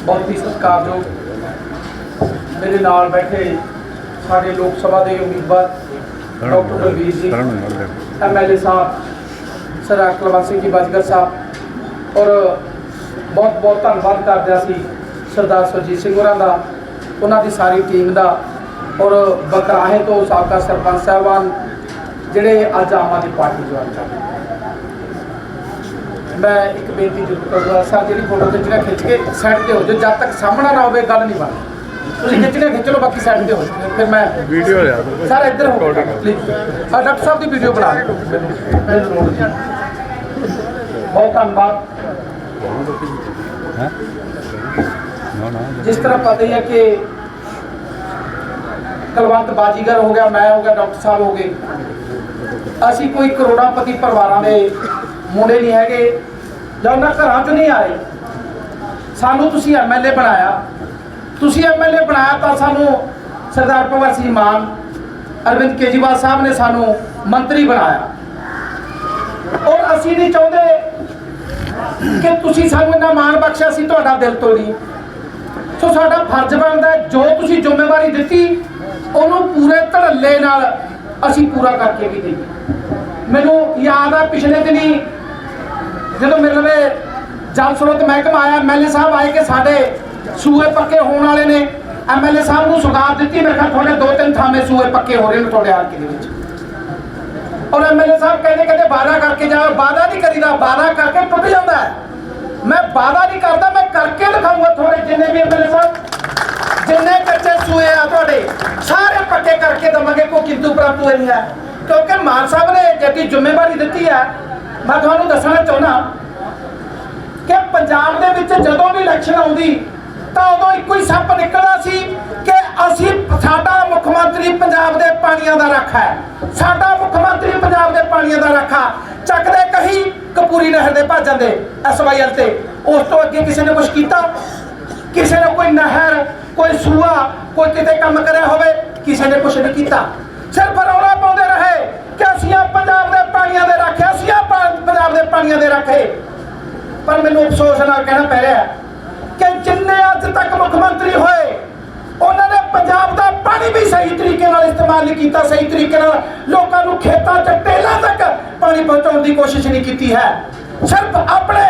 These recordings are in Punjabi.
ਬਹੁਤ ਹੀ ਸਤਿਕਾਰਯੋਗ ਮੇਰੇ ਨਾਲ ਬੈਠੇ ਸਾਡੇ ਲੋਕ ਸਭਾ ਦੇ ਉਮੀਦਵਾਰ doctor Ravir ji MLA sahib sir Kulwant Singh ji Bajgar sahib ਔਰ ਬਹੁਤ ਬਹੁਤ ਧੰਨਵਾਦ ਕਰਦੇ ਹਾਂ ਅਸੀਂ ਸਰਦਾਰ ਸੁਰਜੀਤ ਸਿੰਘ ਹੋਰਾਂ ਦਾ ਉਹਨਾਂ ਦੀ ਸਾਰੀ ਟੀਮ ਦਾ ਔਰ ਬਕਰਾਹੇ ਤੋਂ ਸਾਬਕਾ ਸਰਪੰਚ ਸਾਹਿਬਾਨ ਜਿਹੜੇ ਅੱਜ ਆਮ ਆਦਮੀ ਪਾਰਟੀ ਜੁਆਇਨ ਕਰ ਰਹੇ ਮੈਂ ਇੱਕ ਬੇਨਤੀ ਜ਼ਰੂਰ ਕਰੂੰਗਾ ਸਰ ਜਿਹੜੀ ਫੋਟੋ ਖਿੱਚਣਾ ਖਿੱਚ ਕੇ ਸਾਈਡ ਤੇ ਹੋ ਜਾਓ ਜਦ ਤੱਕ ਸਾਹਮਣਾ ਨਾ ਹੋਵੇ ਗੱਲ ਨਹੀਂ ਬਣਦੀ। ਤੁਸੀਂ ਖਿੱਚਣੇ ਖਿੱਚ ਲਓ ਬਾਕੀ ਸਾਈਡ ਤੇ ਹੋ ਜਾਓ। ਫਿਰ ਮੈਂ ਵੀਡੀਓ ਲਿਆ ਤੂੰ ਸਰ ਇੱਧਰ ਹੋ ਪਲੀਜ਼ ਆ। ਡਾਕਟਰ ਸਾਹਿਬ ਦੀ ਵੀਡੀਓ ਬਣਾ ਲਓ। ਬਹੁਤ ਧੰਨਵਾਦ। ਜਿਸ ਤਰ੍ਹਾਂ ਪਤਾ ਹੀ ਹੈ ਕਿ ਕਲਵੰਤ ਬਾਜੀਗਰ ਹੋ ਗਿਆ ਮੈਂ ਹੋ ਗਿਆ ਡਾਕਟਰ ਸਾਹਿਬ ਹੋ ਗਏ। ਅਸੀਂ ਕੋਈ ਕਰੋੜਾਪਤੀ ਪਰਿਵਾਰਾਂ ਦੇ ਮੁੰਡੇ ਨਹੀਂ ਹੈਗੇ। ਜਾਂ ਉਹਨਾਂ ਘਰਾਂ ਚ ਨਹੀਂ ਆਏ। ਸਾਨੂੰ ਤੁਸੀਂ ਐਮਐਲਏ ਬਣਾਇਆ। ਤੁਸੀਂ ਐਮਐਲਏ ਬਣਾਇਆ ਤਾਂ ਸਾਨੂੰ ਸਰਦਾਰ ਭਗਵੰਤ ਸਿੰਘ ਮਾਨ, ਅਰਵਿੰਦ ਕੇਜਰੀਵਾਲ ਸਾਹਿਬ ਨੇ ਸਾਨੂੰ ਮੰਤਰੀ ਬਣਾਇਆ। ਔਰ ਅਸੀਂ ਨਹੀਂ ਚਾਹੁੰਦੇ ਕਿ ਤੁਸੀਂ ਸਾਨੂੰ ਇੰਨਾ ਮਾਣ ਬਖਸ਼ਿਆ ਸੀ ਤੁਹਾਡਾ ਦਿਲ ਤੋਂ ਨਹੀਂ ਸੋ ਸਾਡਾ ਫਰਜ਼ ਬਣਦਾ ਜੋ ਤੁਸੀਂ ਜ਼ਿੰਮੇਵਾਰੀ ਦਿੱਤੀ, ਉਹਨੂੰ ਪੂਰੇ ਧੜੱਲੇ ਨਾਲ ਅਸੀਂ ਪੂਰਾ ਕਰਕੇ ਵੀ ਦੇਈਏ। ਮੈਨੂੰ ਯਾਦ ਆ, ਪਿਛਲੇ ਦਿਨੀ ਜਦੋਂ ਮੇਰੇ ਲਵੇ ਜਲ ਸਰੋਤ ਮਹਿਕਮਾ ਆਇਆ ਐਮਐਲਏ ਸਾਹਿਬ ਆਏ ਕਿ ਸਾਡੇ ਸੂਏ ਪੱਕੇ ਹੋਣ ਵਾਲੇ ਨੇ। ਐਮਐਲਏ ਸਾਹਿਬ ਨੂੰ ਸੁਗਾਤ ਦਿੱਤੀ ਮੈਂ ਕਿਹਾ ਤੁਹਾਡੇ ਦੋ ਤਿੰਨ ਥਾਵੇਂ ਸੂਏ ਪੱਕੇ ਹੋ ਰਹੇ ਨੇ ਤੁਹਾਡੇ ਹਲਕੇ ਦੇ ਵਿੱਚ। ਔਰ ਐਮਐਲਏ ਸਾਹਿਬ ਕਹਿੰਦੇ ਕਹਿੰਦੇ ਵਾਅਦਾ ਕਰਕੇ ਜਾਓ, ਵਾਅਦਾ ਨਹੀਂ ਕਰੀਦਾ, ਵਾਅਦਾ ਕਰਕੇ ਟੁੱਟ ਜਾਂਦਾ ਮੈਂ ਵਾਅਦਾ ਨਹੀਂ ਕਰਦਾ, ਮੈਂ ਕਰਕੇ ਦਿਖਾਊਂਗਾ ਤੁਹਾਡੇ ਜਿੰਨੇ ਵੀ ਐਮਐਲਏ ਸਾਹਿਬ, ਜਿੰਨੇ ਕੱਚੇ ਸੂਏ ਆ ਤੁਹਾਡੇ, ਸਾਰੇ ਪੱਕੇ ਕਰਕੇ ਦਵਾਂਗੇ, ਕੋਈ ਕਿੰਦੂ ਪ੍ਰੰਤੂ ਨਹੀਂ ਹੈ। ਕਿਉਂਕਿ ਮਾਨ ਸਾਹਿਬ ਨੇ ਜਿਹੜੀ ਜ਼ਿੰਮੇਵਾਰੀ ਦਿੱਤੀ ਹੈ ਮੈਂ ਤੁਹਾਨੂੰ ਦੱਸਣਾ ਚਾਹੁੰਦਾ ਕਿ ਪੰਜਾਬ ਦੇ ਵਿੱਚ ਜਦੋਂ ਵੀ ਇਲੈਕਸ਼ਨ ਆਉਂਦੀ, ਤਾਂ ਉਦੋਂ ਇੱਕੋ ਹੀ ਸੱਪ ਨਿਕਲਦਾ ਸੀ ਕਿ ਅਸੀਂ ਸਾਡਾ ਮੁੱਖ ਮੰਤਰੀ ਪੰਜਾਬ ਦੇ ਪਾਣੀਆਂ ਦਾ ਰੱਖਾ ਹੈ। ਸਾਡਾ ਮੁੱਖ ਮੰਤਰੀ ਪੰਜਾਬ ਦੇ ਪਾਣੀਆਂ ਦਾ ਰੱਖਾ ਚੱਕਦੇ ਕਹੀ ਕਪੂਰੀ ਨਹਿਰ ਦੇ ਭੱਜ ਜਾਂਦੇ ਐਸਵਾਈਐਲ ਤੇ। ਉਸ ਤੋਂ ਅੱਗੇ ਕਿਸੇ ਨੇ ਕੁਝ ਕੀਤਾ? ਕਿਸੇ ਨੇ ਕੋਈ ਨਹਿਰ, ਕੋਈ ਸੂਆ, ਕੋਈ ਕਿਤੇ ਕੰਮ ਕਰਿਆ ਹੋਵੇ? ਕਿਸੇ ਨੇ ਕੁਝ ਨਹੀਂ ਕੀਤਾ। ਸਿਰਫ ਰੌਲਾ ਪਾਉਂਦੇ ਰਹੇ। ਕਿ ਅਸੀਂ ਆ ਪੰਜਾਬ ਦੇ ਪਾਣੀਆਂ ਦੇ ਰੱਖੇ ਅਸੀਂ ਆ ਪੰਜਾਬ ਦੇ ਪਾਣੀਆਂ ਦੇ ਰੱਖੇ। ਪਰ ਮੈਨੂੰ ਅਫਸੋਸ ਨਾਲ ਕਹਿਣਾ ਪੈ ਰਿਹਾ ਕਿ ਜਿੰਨੇ ਅੱਜ ਤੱਕ ਮੁੱਖ ਮੰਤਰੀ ਹੋਏ, ਉਹਨਾਂ ਨੇ ਪੰਜਾਬ ਦਾ ਪਾਣੀ ਵੀ ਸਹੀ ਤਰੀਕੇ ਨਾਲ ਇਸਤੇਮਾਲ ਨਹੀਂ ਕੀਤਾ, ਸਹੀ ਤਰੀਕੇ ਨਾਲ ਲੋਕਾਂ ਨੂੰ ਖੇਤਾਂ 'ਚ ਟੇਲਾਂ ਤੱਕ ਪਾਣੀ ਪਹੁੰਚਾਉਣ ਦੀ ਕੋਸ਼ਿਸ਼ ਨਹੀਂ ਕੀਤੀ ਹੈ। ਸਿਰਫ ਆਪਣੇ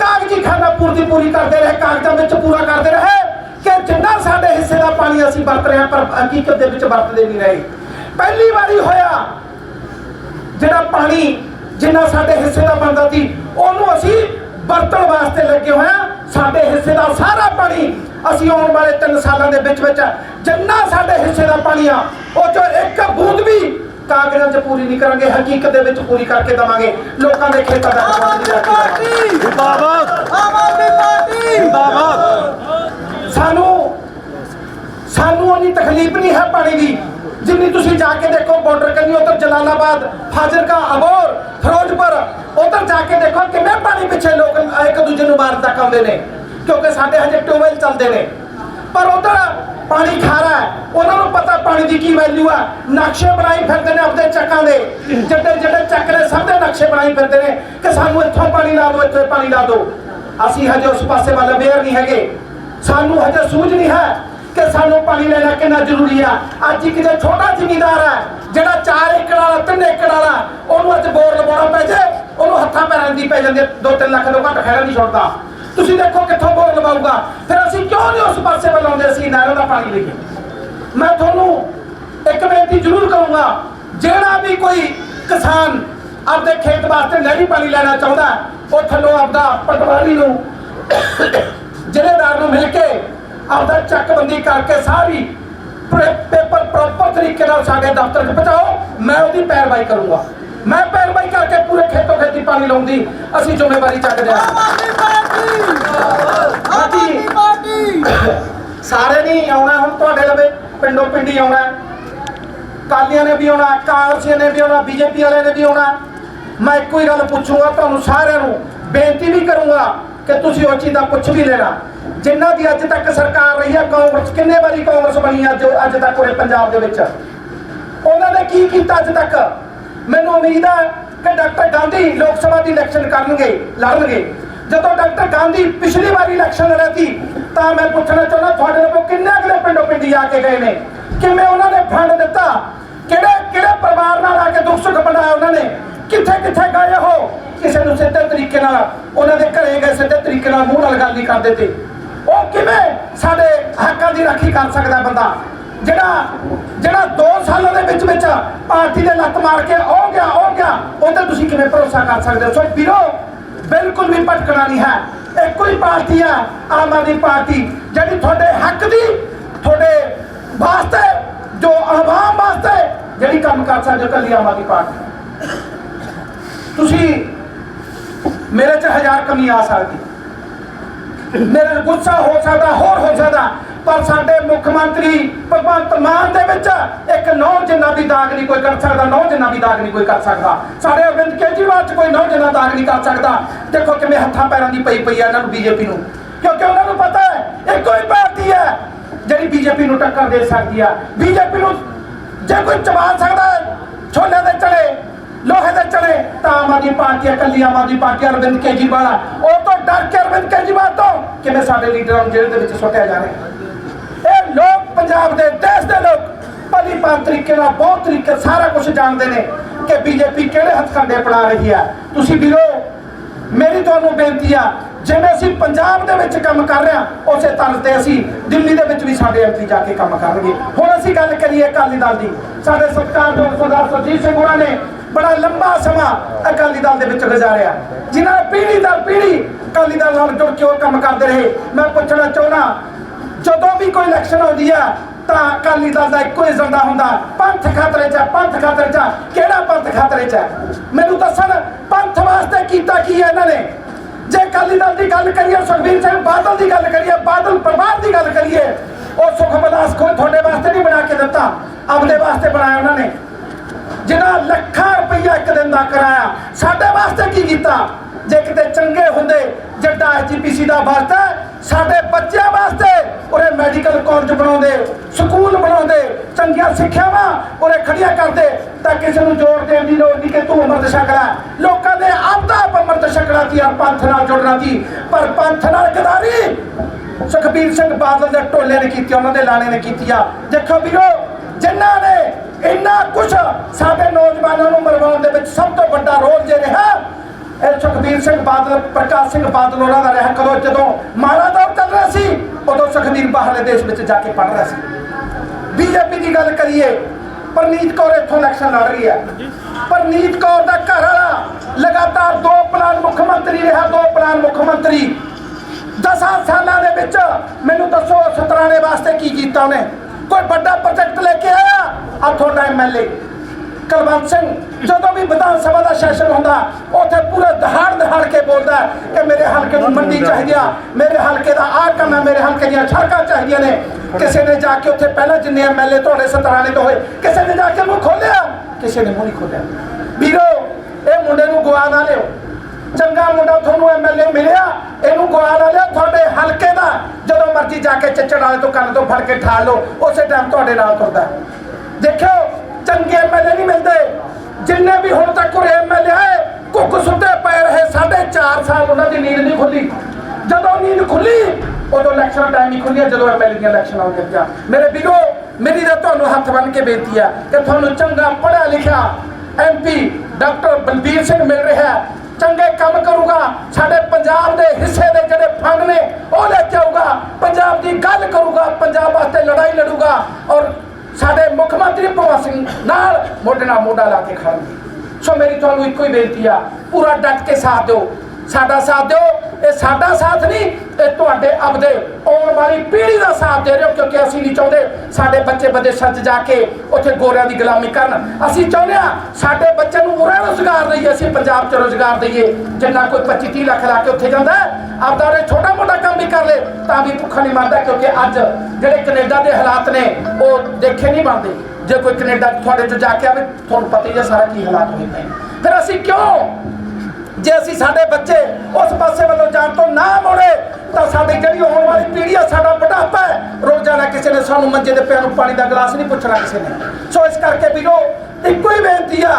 ਕਾਗਜ਼ੀ ਖਾਨਾ ਪੂਰਤੀ ਪੂਰੀ ਕਰਦੇ ਰਹੇ, ਕਾਗਜ਼ਾਂ ਵਿੱਚ ਪੂਰਾ ਕਰਦੇ ਰਹੇ ਕਿ ਜਿੰਨਾ ਸਾਡੇ ਹਿੱਸੇ ਦਾ ਪਾਣੀ ਅਸੀਂ ਵਰਤ ਰਹੇ ਹਾਂ, ਪਰ ਹਕੀਕਤ ਦੇ ਵਿੱਚ ਵਰਤਦੇ ਨਹੀਂ ਰਹੇ। ਪਹਿਲੀ ਵਾਰੀ ਹੋਇਆ ਜਿਹੜਾ ਪਾਣੀ ਜਿੰਨਾ ਸਾਡੇ ਹਿੱਸੇ ਦਾ ਬਣਦਾ ਸੀ ਉਹਨੂੰ ਅਸੀਂ ਵਰਤਣ ਵਾਸਤੇ ਲੱਗੇ ਹੋਏ ਹਾਂ। ਸਾਡੇ ਹਿੱਸੇ ਦਾ ਸਾਰਾ ਪਾਣੀ ਅਸੀਂ ਆਉਣ ਵਾਲੇ 3 ਸਾਲਾਂ ਦੇ ਵਿੱਚ ਵਿੱਚ ਜਿੰਨਾ ਸਾਡੇ ਹਿੱਸੇ ਦਾ ਪਾਣੀ ਆ ਉਹ ਚੋਂ ਇੱਕ ਬੂੰਦ ਵੀ ਕਾਗਜ਼ਾਂ 'ਚ ਪੂਰੀ ਨਹੀਂ ਕਰਾਂਗੇ ਹਕੀਕਤ ਦੇ ਵਿੱਚ ਪੂਰੀ ਕਰਕੇ ਦਵਾਂਗੇ। ਲੋਕਾਂ ਦੇ ਖੇਤਾਂ ਦਾ ਆਮ ਆਦਮੀ ਪਾਰਟੀ! ਜਿੰਦਾਬਾਦ! ਆਮ ਆਦਮੀ ਪਾਰਟੀ! ਜਿੰਦਾਬਾਦ! ਸਾਨੂੰ ਸਾਨੂੰ ਉਨੀ ਤਕਲੀਫ ਨਹੀਂ ਹੈ ਪਾਣੀ ਦੀ। ਜਿੰਨੀ ਤੁਸੀਂ ਜਾ ਕੇ ਦੇਖੋ ਬਾਰਡਰ ਕੰਨੀ ਉਧਰ ਜਲਾਲਾਬਾਦ, ਫਾਜ਼ਿਲਕਾ ਅਬੋਰ ਫਿਰੋਜ਼ਪੁਰ, ਉਧਰ ਜਾ ਕੇ ਦੇਖੋ ਕਿੰਨੇ ਪਾਣੀ ਪਿੱਛੇ ਲੋਕ ਇੱਕ ਦੂਜੇ ਨੂੰ ਮਾਰਨ ਤੱਕ ਆਉਂਦੇ ਨੇ, ਕਿਉਂਕਿ ਸਾਡੇ ਹਜੇ ਟਿਊਬਵੈਲ ਚੱਲਦੇ ਨੇ। ਪਰ ਉਧਰ ਪਾਣੀ ਖਾਰਾ ਹੈ, ਉਹਨਾਂ ਨੂੰ ਪਤਾ ਪਾਣੀ ਦੀ ਕੀ ਵੈਲਿਊ ਆ। ਨਕਸ਼ੇ ਬਣਾਈ ਫਿਰਦੇ ਨੇ ਆਪਣੇ ਚੱਕਾਂ ਦੇ। ਜਿਹੜੇ ਜਿਹੜੇ ਚੱਕ ਨੇ, ਸਭ ਦੇ ਨਕਸ਼ੇ ਬਣਾਈ ਫਿਰਦੇ ਨੇ ਕਿ ਸਾਨੂੰ ਇੱਥੋਂ ਪਾਣੀ ਲਾ ਦਿਓ, ਇੱਥੇ ਪਾਣੀ ਲਾ ਦਿਓ। ਅਸੀਂ ਹਜੇ ਉਸ ਪਾਸੇ ਵੱਲ ਅਵੇਅਰ ਨਹੀਂ ਹੈਗੇ। ਸਾਨੂੰ ਹਜੇ ਸੂਝ ਨਹੀਂ ਹੈ ਕਿ ਸਾਨੂੰ ਪਾਣੀ ਲੈਣਾ ਕਿੰਨਾ ਜ਼ਰੂਰੀ ਆ। ਅੱਜ ਇੱਕ ਜੇ ਛੋਟਾ ਜ਼ਿਮੀਂਦਾਰ ਹੈ ਜਿਹੜਾ 4 ਏਕੜ ਵਾਲਾ 3 ਏਕੜ ਵਾਲਾ, ਉਹਨੂੰ ਅੱਜ ਬੋਰ ਲਵਾਉਣਾ ਪੈ ਜੇ, ਉਹਨੂੰ ਹੱਥਾਂ ਪੈਰਾਂ ਦੀ ਪੈ ਜਾਂਦੀ 2-3 ਲੱਖ ਤੋਂ ਘੱਟ ਖੈਰਾ ਨਹੀਂ ਛੁੱਟਦਾ ਤੁਸੀਂ ਦੇਖੋ ਕਿੱਥੋਂ ਬੋਰ ਲਵਾਊਗਾ। ਫਿਰ ਅਸੀਂ ਕਿਉਂ ਨਹੀਂ ਉਸ ਪਾਸੇ ਬੁਲਾਉਂਦੇ ਅਸੀਂ ਨਹਿਰਾਂ ਦਾ ਪਾਣੀ ਲਈਏ। ਮੈਂ ਤੁਹਾਨੂੰ ਇੱਕ ਬੇਨਤੀ ਜ਼ਰੂਰ ਕਰੂੰਗਾ, ਜਿਹੜਾ ਵੀ ਕੋਈ ਕਿਸਾਨ ਆਪਦੇ ਖੇਤ ਵਾਸਤੇ ਨਹਿਰੀ ਪਾਣੀ ਲੈਣਾ ਚਾਹੁੰਦਾ, ਉਹ ਥੱਲੋਂ ਆਪਦਾ ਪਟਵਾਰੀ ਨੂੰ, ਜ਼ਿਲ੍ਹੇਦਾਰ ਨੂੰ ਮਿਲ ਕੇ ਆਪਦਾ ਚੱਕਬੰਦੀ ਕਰਕੇ ਸਾਰੀ ਪੇਪਰ ਪ੍ਰੋਪਰ ਤਰੀਕੇ ਨਾਲ ਸਾਡੇ ਦਫ਼ਤਰ 'ਚ ਪਹੁੰਚਾਓ। ਮੈਂ ਉਹਦੀ ਪੈਰਵਾਈ ਕਰੂੰਗਾ। ਮੈਂ ਪੈਰਵਾਈ ਕਰਕੇ ਪੂਰੇ ਖੇਤੋਂ ਖੇਤੀ ਪਾਣੀ ਲਾਉਣ ਦੀ ਅਸੀਂ ਜ਼ਿੰਮੇਵਾਰੀ ਚੱਕਦੇ ਹਾਂ। ਸਾਰੇ ਨਹੀਂ ਆਉਣਾ ਹੁਣ ਤੁਹਾਡੇ ਲਵੇ ਪਿੰਡੋਂ ਪਿੰਡੀ ਆਉਣਾ। ਕਾਲੀਆਂ ਨੇ ਵੀ ਆਉਣਾ ਕਾਂਗਰਸੀਆਂ ਨੇ ਵੀ ਆਉਣਾ ਬੀਜੇਪੀ ਵਾਲਿਆਂ ਨੇ ਵੀ ਆਉਣਾ। ਮੈਂ ਇੱਕੋ ਹੀ ਗੱਲ ਪੁੱਛੂੰਗਾ ਤੁਹਾਨੂੰ ਸਾਰਿਆਂ ਨੂੰ। ਬੇਨਤੀ ਵੀ ਕਰੂੰਗਾ ਕਿ ਤੁਸੀਂ ਉਹ ਚੀਜ਼ ਦਾ ਪੁੱਛ ਵੀ ਲੈਣਾ। ਜਿਨ੍ਹਾਂ ਦੀ ਅੱਜ ਤੱਕ ਸਰਕਾਰ ਰਹੀ ਹੈ ਕਾਂਗਰਸ, ਕਿੰਨੇ ਵਾਰੀ ਕਾਂਗਰਸ ਬਣੀ ਅੱਜ ਅੱਜ ਤੱਕ ਉਰੇ ਪੰਜਾਬ ਦੇ ਵਿੱਚ? ਉਹਨਾਂ ਨੇ ਕੀ ਕੀਤਾ ਅੱਜ ਤੱਕ? ਮੈਨੂੰ ਉਮੀਦ ਹੈ ਕਿ ਡਾਕਟਰ ਗਾਂਧੀ ਲੋਕ ਸਭਾ ਦੀ ਇਲੈਕਸ਼ਨ ਕਰਨਗੇ, ਲੜਨਗੇ। ਜਦੋਂ ਡਾਕਟਰ ਗਾਂਧੀ ਪਿਛਲੀ ਵਾਰੀ ਇਲੈਕਸ਼ਨ ਲੜਿਆ ਤਾਂ ਮੈਂ ਪੁੱਛਣਾ ਚਾਹੁੰਦਾ ਤੁਹਾਡੇ ਲੋਕੋ ਕਿੰਨੇ ਅਗਲੇ ਪਿੰਡੋਂ ਪਿੰਡੀ ਆ ਕੇ ਗਏ ਨੇ? ਕਿਵੇਂ ਉਹਨਾਂ ਨੇ ਫੰਡ ਦਿੱਤਾ? ਕਿਹੜੇ ਕਿਹੜੇ ਪਰਿਵਾਰ ਨਾਲ ਆ ਕੇ ਦੁੱਖ ਸੁੱਖ ਬਣਾਇਆ ਉਹਨਾਂ ਨੇ? ਕਿੱਥੇ ਕਿੱਥੇ ਗਏ ਹੋ ਕਿਸੇ ਨੂੰ ਸਿੱਧੇ ਤਰੀਕੇ ਨਾਲ, ਉਹਨਾਂ ਦੇ ਘਰੇ ਗਏ, ਸਿੱਧੇ ਤਰੀਕੇ ਨਾਲ ਮੂੰਹ ਨਾਲ ਗੱਲ ਨਹੀਂ ਕਰਦੇ ਤੇ। ਉਹ ਕਿਵੇਂ ਸਾਡੇ ਹੱਕਾਂ ਦੀ ਰਾਖੀ ਕਰ ਸਕਦਾ ਬੰਦਾ? ਜਿਹੜਾ ਜਿਹੜਾ 2 ਸਾਲਾਂ ਦੇ ਵਿੱਚ ਵਿੱਚ ਪਾਰਟੀ ਦੇ ਲੱਤ ਮਾਰ ਕੇ ਉਹ ਗਿਆ ਉਹ ਗਿਆ ਉਹਦੇ ਤੁਸੀਂ ਕਿਵੇਂ ਭਰੋਸਾ ਕਰ ਸਕਦੇ ਹੋ? ਸੋ ਵੀਰੋ, ਬਿਲਕੁਲ ਵੀ ਭਟਕਣਾ ਨਹੀਂ ਹੈ। ਇੱਕੋ ਹੀ ਪਾਰਟੀ ਆ ਆਮ ਆਦਮੀ ਪਾਰਟੀ, ਜਿਹੜੀ ਤੁਹਾਡੇ ਹੱਕ ਦੀ, ਤੁਹਾਡੇ ਵਾਸਤੇ, ਜੋ ਆਵਾਮ ਵਾਸਤੇ ਜਿਹੜੀ ਕੰਮ ਕਰ ਸਕਦੇ ਹੋ ਕੱਲੀ ਆਮ ਆਦਮੀ ਪਾਰਟੀ। ਤੁਸੀਂ ਮੇਰੇ 'ਚ ਹਜ਼ਾਰ ਕਮੀ ਆ ਸਕਦੀ। ਮੇਰੇ ਗੁੱਸਾ ਹੋ ਸਕਦਾ ਹੋਰ ਹੋ ਸਕਦਾ ਪਰ ਸਾਡੇ ਮੁੱਖ ਮੰਤਰੀ ਭਗਵੰਤ ਮਾਨ ਦੇ ਵਿੱਚ ਇੱਕ ਨੌ ਜਿੰਨਾ ਵੀ ਦਾਗ ਨਹੀਂ ਕੋਈ ਕਰ ਸਕਦਾ ਨੌ ਜਿੰਨਾ ਵੀ ਦਾਗ ਨਹੀਂ ਕੋਈ ਕਰ ਸਕਦਾ। ਸਾਡੇ ਅਰਵਿੰਦ ਕੇਜਰੀਵਾਲ ਚ ਕੋਈ ਨੌ ਜਿੰਨਾ ਦਾਗ ਨਹੀਂ ਕਰ ਸਕਦਾ। ਦੇਖੋ ਕਿਵੇਂ ਹੱਥਾਂ ਪੈਰਾਂ ਦੀ ਪਈ ਪਈ ਆ ਇਹਨਾਂ ਨੂੰ ਬੀਜੇਪੀ ਨੂੰ। ਕਿਉਂਕਿ ਉਹਨਾਂ ਨੂੰ ਪਤਾ ਹੈ ਇੱਕੋ ਹੀ ਪਾਰਟੀ ਹੈ ਜਿਹੜੀ ਬੀਜੇਪੀ ਨੂੰ ਟੱਕਰ ਦੇ ਸਕਦੀ ਆ। ਬੀਜੇਪੀ ਨੂੰ ਜੇ ਕੋਈ ਚਬਾ ਸਕਦਾ ਹੈ, ਛੋਲੇ ਦੇ ਚੜੇ ਲੋਹੇ ਦੇ ਚੜੇ ਤਾਂ ਆਮ ਆਦਮੀ ਪਾਰਟੀ ਇਕੱਲੀ ਆਮ ਆਦਮੀ ਪਾਰਟੀ ਅਰਵਿੰਦ ਕੇਜਰੀਵਾਲ ਉਹ ਤੋਂ ਡਰ ਕੇ ਅਰਵਿੰਦ ਕੇਜਰੀਵਾਲ ਤੋਂ ਕਿਵੇਂ ਸਾਡੇ ਲੀਡਰਾਂ ਨੂੰ ਜੇਲ੍ਹ ਦੇ ਵਿੱਚ ਸੁੱਟਿਆ ਜਾ ਰਿਹਾ ਇਹ ਲੋਕ ਪੰਜਾਬ ਦੇ ਦੇਸ਼ ਦੇ ਲੋਕ ਭਲੀ ਭਾਂਤ ਤਰੀਕੇ ਨਾਲ, ਬਹੁਤ ਤਰੀਕੇ ਸਾਰਾ ਕੁਝ ਜਾਣਦੇ ਨੇ ਕਿ ਬੀਜੇਪੀ ਕਿਹੜੇ ਹੱਥਕੰਡੇ ਅਪਣਾ ਰਹੀ ਆ ਤੁਸੀਂ ਵੀਰੋ, ਮੇਰੀ ਤੁਹਾਨੂੰ ਬੇਨਤੀ ਆ, ਜਿਵੇਂ ਅਸੀਂ ਪੰਜਾਬ ਦੇ ਵਿੱਚ ਕੰਮ ਕਰ ਰਹੇ ਉਸੇ ਤਰ੍ਹਾਂ ਤੇ ਅਸੀਂ ਦਿੱਲੀ ਦੇ ਵਿੱਚ ਵੀ ਸਾਡੇ ਐਮਪੀ ਜਾ ਕੇ ਕੰਮ ਕਰਨਗੇ। ਹੁਣ ਅਸੀਂ ਗੱਲ ਕਰੀਏ ਅਕਾਲੀ ਦਲ ਦੀ। ਸਾਡੇ ਸਤਿਕਾਰਯੋਗ ਸਰਦਾਰ ਸੁਰਜੀਤ ਸਿੰਘ ਹੋਰਾਂ ਨੇ ਬੜਾ ਲੰਬਾ ਸਮਾਂ ਅਕਾਲੀ ਦਲ ਦੇ ਵਿੱਚ ਗੁਜ਼ਾਰਿਆ। ਜਿਨ੍ਹਾਂ ਨੇ ਪੀੜ੍ਹੀ ਦਰ ਪੀੜੀ ਅਕਾਲੀ ਦਲ ਨਾਲ ਜੁੜ ਕੇ ਉਹ ਕੰਮ ਕਰਦੇ ਰਹੇ। ਮੈਂ ਪੁੱਛਣਾ ਚਾਹੁੰਦਾ, ਜਦੋਂ ਵੀ ਕੋਈ ਇਲੈਕਸ਼ਨ ਆਉਂਦੀ ਆ ਤਾਂ ਅਕਾਲੀ ਦਲ ਦਾ ਇੱਕੋ ਹੀ ਏਜੰਡਾ ਹੁੰਦਾ, ਪੰਥ ਖਤਰੇ 'ਚ ਪੰਥ ਖਤਰੇ 'ਚ ਕਿਹੜਾ ਪੰਥ ਖਤਰੇ 'ਚ ਮੈਨੂੰ ਦੱਸਣ, ਪੰਥ ਵਾਸਤੇ ਕੀਤਾ ਕੀ ਹੈ ਇਹਨਾਂ ਨੇ? ਜੇ ਅਕਾਲੀ ਦਲ ਦੀ ਗੱਲ ਕਰੀਏ, ਸੁਖਬੀਰ ਸਿੰਘ ਬਾਦਲ ਦੀ ਗੱਲ ਕਰੀਏ, ਬਾਦਲ ਪਰਿਵਾਰ ਦੀ ਗੱਲ ਕਰੀਏ, ਉਹ ਸੁਖ ਕੋਈ ਤੁਹਾਡੇ ਵਾਸਤੇ ਨਹੀਂ ਬਣਾ ਕੇ ਦਿੱਤਾ ਆਪਣੇ ਵਾਸਤੇ ਬਣਾਇਆ ਉਹਨਾਂ ਨੇ। ਜਿਹਨਾਂ ਲੱਖਾਂ ਰੁਪਈਆ ਇੱਕ ਦਿਨ ਦਾ ਕਰਾਇਆ, ਸਾਡੇ ਵਾਸਤੇ ਕੀ ਕੀਤਾ? ਜੇ ਕਿਤੇ ਚੰਗੇ ਹੁੰਦੇ ਜਿਹੜਾ ਐਜੀਪੀਸੀ ਦਾ ਵਾਸਤਾ ਸਾਡੇ ਬੱਚਿਆਂ ਵਾਸਤੇ ਉਹਨੇ ਮੈਡੀਕਲ ਕਾਲਜ ਬਣਾਉਂਦੇ, ਸਕੂਲ ਬਣਾਉਂਦੇ, ਚੰਗੀਆਂ ਸਿੱਖਿਆਵਾਂ ਉਹਨੇ ਖੜੀਆਂ ਕਰਦੇ, ਤਾਂ ਕਿਸੇ ਨੂੰ ਜ਼ੋਰ ਦੇਣ ਦੀ ਲੋੜ ਨਹੀਂ ਕਿ ਤੂੰ ਅੰਮ੍ਰਿਤ ਛਕ ਲੋਕਾਂ ਦੇ ਆਪਦਾ ਆਪ ਅੰਮ੍ਰਿਤ ਛਕਣਾ ਸੀ ਆ ਪੰਥ ਨਾਲ ਜੁੜਨਾ ਸੀ। ਪਰ ਪੰਥ ਨਾਲ ਗਦਾਰੀ, ਸੁਖਬੀਰ ਸਿੰਘ ਬਾਦਲ ਦੇ ਟੋਲੇ ਨੇ ਕੀਤੀ, ਉਹਨਾਂ ਦੇ ਲਾਣੇ ਨੇ ਕੀਤੀ ਆ। ਦੇਖੋ ਵੀਰੋ, ਜਿਨ੍ਹਾਂ ਨੇ ਇੰਨਾ ਕੁਝ ਸਾਡੇ ਨੌਜਵਾਨਾਂ ਨੂੰ ਮਰਵਾਉਣ ਦੇ ਵਿੱਚ ਸਭ ਤੋਂ ਵੱਡਾ ਰੋਲ ਜੇ ਰਿਹਾ ਇਹ ਸੁਖਬੀਰ ਸਿੰਘ ਬਾਦਲ, ਪ੍ਰਕਾਸ਼ ਸਿੰਘ ਬਾਦਲ, ਉਹਨਾਂ ਦਾ ਰਿਹਾ ਕਦੋਂ ਜਦੋਂ ਮਾੜਾ ਦੌਰ ਚੱਲ ਰਿਹਾ ਸੀ, ਉਦੋਂ ਸੁਖਬੀਰ ਬਾਹਰਲੇ ਦੇਸ਼ ਵਿੱਚ ਜਾ ਕੇ ਪੜ ਰਿਹਾ ਸੀ। ਬੀਜੇਪੀ ਦੀ ਗੱਲ ਕਰੀਏ, ਪਰਨੀਤ ਕੌਰ ਇੱਥੋਂ ਇਲੈਕਸ਼ਨ ਲੜ ਰਹੀ ਹੈ। ਪਰਨੀਤ ਕੌਰ ਦਾ ਘਰ ਵਾਲਾ ਲਗਾਤਾਰ ਦੋ ਪਲਾਨ ਮੁੱਖ ਮੰਤਰੀ ਰਿਹਾ, ਦੋ ਪਲਾਨ ਮੁੱਖ ਮੰਤਰੀ। ਦਸਾਂ ਸਾਲਾਂ ਦੇ ਵਿੱਚ ਮੈਨੂੰ ਦੱਸੋ ਸਤਰਾਣੇ ਵਾਸਤੇ ਕੀ ਕੀਤਾ ਉਹਨੇ? ਕੋਈ ਵੱਡਾ ਪ੍ਰੋਜੈਕਟ ਲੈ ਕੇ ਆਇਆ? ਆ ਤੁਹਾਡਾ ਐਮਐਲਏ ਕੁਲਵੰਤ ਸਿੰਘ, ਜਦੋਂ ਵੀ ਵਿਧਾਨ ਸਭਾ ਦਾ ਸੈਸ਼ਨ ਹੁੰਦਾ, ਉੱਥੇ ਪੂਰੇ ਦਹਾੜ ਦਹਾੜ ਕੇ ਬੋਲਦਾ ਹੈ ਕਿ ਮੇਰੇ ਹਲਕੇ ਨੂੰ ਮੰਡੀ ਚਾਹੀਦੀ ਆ, ਮੇਰੇ ਹਲਕੇ ਦਾ ਆਹ ਕੰਮ ਹੈ, ਮੇਰੇ ਹਲਕੇ ਦੀਆਂ ਸੜਕਾਂ ਚਾਹੀਦੀਆਂ ਨੇ। ਕਿਸੇ ਨੇ ਜਾ ਕੇ ਉੱਥੇ ਪਹਿਲਾਂ ਜਿੰਨੇ ਐਮਐਲਏ ਤੁਹਾਡੇ ਸਤਰਾਣੇ ਤੋਂ ਹੋਏ, ਕਿਸੇ ਨੇ ਜਾ ਕੇ ਮੂੰਹ ਖੋਲਿਆ ਕਿਸੇ ਨੇ ਮੂੰਹ ਨਹੀਂ ਖੋਲਿਆ ਵੀਰੋ, ਇਹ ਮੁੰਡੇ ਨੂੰ ਗਵਾ ਨਾ ਲਿਓ। ਚੰਗਾ ਮੁੰਡਾ ਤੁਹਾਨੂੰ ਐਮਐਲਏ ਮਿਲਿਆ, ਇਹਨੂੰ ਗਵਾ ਨਾ ਲਿਓ ਤੁਹਾਡੇ ਹਲਕੇ ਦਾ। ਜਦੋਂ ਮਰਜ਼ੀ ਜਾ ਕੇ ਚੱਚੜ ਵਾਲੇ ਤੋਂ ਕੰਨ ਤੋਂ ਫੜ ਕੇ ਠਾਲ ਲਓ, ਉਸੇ ਟਾਈਮ ਤੁਹਾਡੇ ਨਾਲ ਤੁਰਦਾ ਦੇਖਿਓ ਚੰਗੇ ਐਮਐਲਏ ਨਹੀਂ ਮਿਲਦੇ। ਜਿੰਨੇ ਵੀ ਹੁਣ ਤੱਕ ਉਹ ਐਮਐਲਏ ਆਏ, ਕੁੱਕ ਸੁੱਤੇ ਪਏ ਰਹੇ। ਸਾਢੇ 4 ਸਾਲ ਉਹਨਾਂ ਦੀ ਨੀਂਦ ਨਹੀਂ ਖੁੱਲੀ। ਜਦੋਂ ਨੀਂਦ ਖੁੱਲੀ, ਉਦੋਂ ਇਲੈਕਸ਼ਨ ਟਾਈਮ ਹੀ ਖੁੱਲੀ ਜਦੋਂ ਐਮਐਲਏ ਦੀਆਂ ਇਲੈਕਸ਼ਨ ਆਉਂਦੀਆਂ ਮੇਰੇ ਵੀਰੋ, ਮੇਰੀ ਤਾਂ ਤੁਹਾਨੂੰ ਹੱਥ ਬੰਨ ਕੇ ਬੇਨਤੀ ਆ ਕਿ ਤੁਹਾਨੂੰ ਚੰਗਾ ਪੜ੍ਹਿਆ ਲਿਖਿਆ ਐਮਪੀ ਡਾਕਟਰ ਬਲਬੀਰ ਸਿੰਘ ਮਿਲ ਰਿਹਾ ਚੰਗੇ ਕੰਮ ਕਰੂਗਾ, ਸਾਡੇ ਪੰਜਾਬ ਦੇ ਹਿੱਸੇ ਦੇ ਜਿਹੜੇ ਫੰਡ ਨੇ ਉਹ ਲੈ ਕੇ ਆਊਗਾ ਪੰਜਾਬ ਦੀ ਗੱਲ ਕਰੂਗਾ ਪੰਜਾਬ ਵਾਸਤੇ ਲੜਾਈ ਲੜੂਗਾ ਔਰ ਸਾਡੇ ਮੁੱਖ ਮੰਤਰੀ ਭਗਵੰਤ ਸਿੰਘ ਨਾਲ ਮੋਢੇ ਨਾਲ ਮੋਢਾ ਲਾ ਕੇ ਖੜਨਗੇ ਸੋ ਮੇਰੀ ਤੁਹਾਨੂੰ ਇੱਕੋ ਹੀ ਬੇਨਤੀ ਆ, ਪੂਰਾ ਡਟ ਕੇ ਸਾਥ ਦਿਓ। ਸਾਡਾ ਸਾਥ ਦਿਓ, ਇਹ ਸਾਡਾ ਸਾਥ ਨਹੀਂ, ਇਹ ਤੁਹਾਡੇ ਆਪਦੇ ਆਉਣ ਵਾਲੀ ਪੀੜ੍ਹੀ ਦਾ ਸਾਥ ਦੇ ਰਹੇ ਹੋ ਕਿਉਂਕਿ ਅਸੀਂ ਨਹੀਂ ਚਾਹੁੰਦੇ ਸਾਡੇ ਬੱਚੇ ਵਿਦੇਸ਼ਾਂ 'ਚ ਜਾ ਕੇ ਉੱਥੇ ਗੋਰਿਆਂ ਦੀ ਗੁਲਾਮੀ ਕਰਨ। ਅਸੀਂ ਚਾਹੁੰਦੇ ਆ ਸਾਡੇ ਬੱਚੇ ਨੂੰ ਉਰੇ ਰੁਜ਼ਗਾਰ ਦਈਏ, ਅਸੀਂ ਪੰਜਾਬ 'ਚ ਰੁਜ਼ਗਾਰ ਦਈਏ। ਜਿੰਨਾ ਕੋਈ 25 30 ਲੱਖ ਲਾ ਕੇ ਉੱਥੇ ਜਾਂਦਾ ਆਪਦਾ ਉਹ ਛੋਟਾ ਮੋਟਾ ਕੰਮ ਵੀ ਕਰ ਲੇ, ਤਾਂ ਵੀ ਭੁੱਖਾ ਨਹੀਂ ਮਰਦਾ ਕਿਉਂਕਿ ਅੱਜ ਜਿਹੜੇ ਕੈਨੇਡਾ ਦੇ ਹਾਲਾਤ ਨੇ, ਉਹ ਦੇਖੇ ਨਹੀਂ ਬਣਦੇ। ਜੇ ਕੋਈ ਕੈਨੇਡਾ ਤੁਹਾਡੇ 'ਚ ਜਾ ਕੇ ਆਵੇ, ਤੁਹਾਨੂੰ ਪਤਾ ਹੀ ਹੈ ਸਾਰਾ ਕੀ ਹਾਲਾਤ ਹੋਏ ਪਏ ਫਿਰ ਅਸੀਂ ਕਿਉਂ? ਜੇ ਅਸੀਂ ਸਾਡੇ ਬੱਚੇ ਉਸ ਪਾਸੇ ਵੱਲੋਂ ਜਾਣ ਤੋਂ ਨਾ ਮੋੜੇ ਤਾਂ ਸਾਡੀ ਜਿਹੜੀ ਆਉਣ ਵਾਲੀ ਪੀੜ੍ਹੀ ਆ, ਸਾਡਾ ਬੁਢਾਪਾ ਹੈ। ਰੋਜ਼ਾਨਾ ਕਿਸੇ ਨੇ ਸਾਨੂੰ ਮੰਜੇ ਦੇ ਪਿਆ ਨੂੰ ਪਾਣੀ ਦਾ ਗਲਾਸ ਨਹੀਂ ਪੁੱਛਣਾ ਕਿਸੇ ਨੇ। ਸੋ ਇਸ ਕਰਕੇ ਵੀਰੋ, ਇੱਕੋ ਹੀ ਬੇਨਤੀ ਆ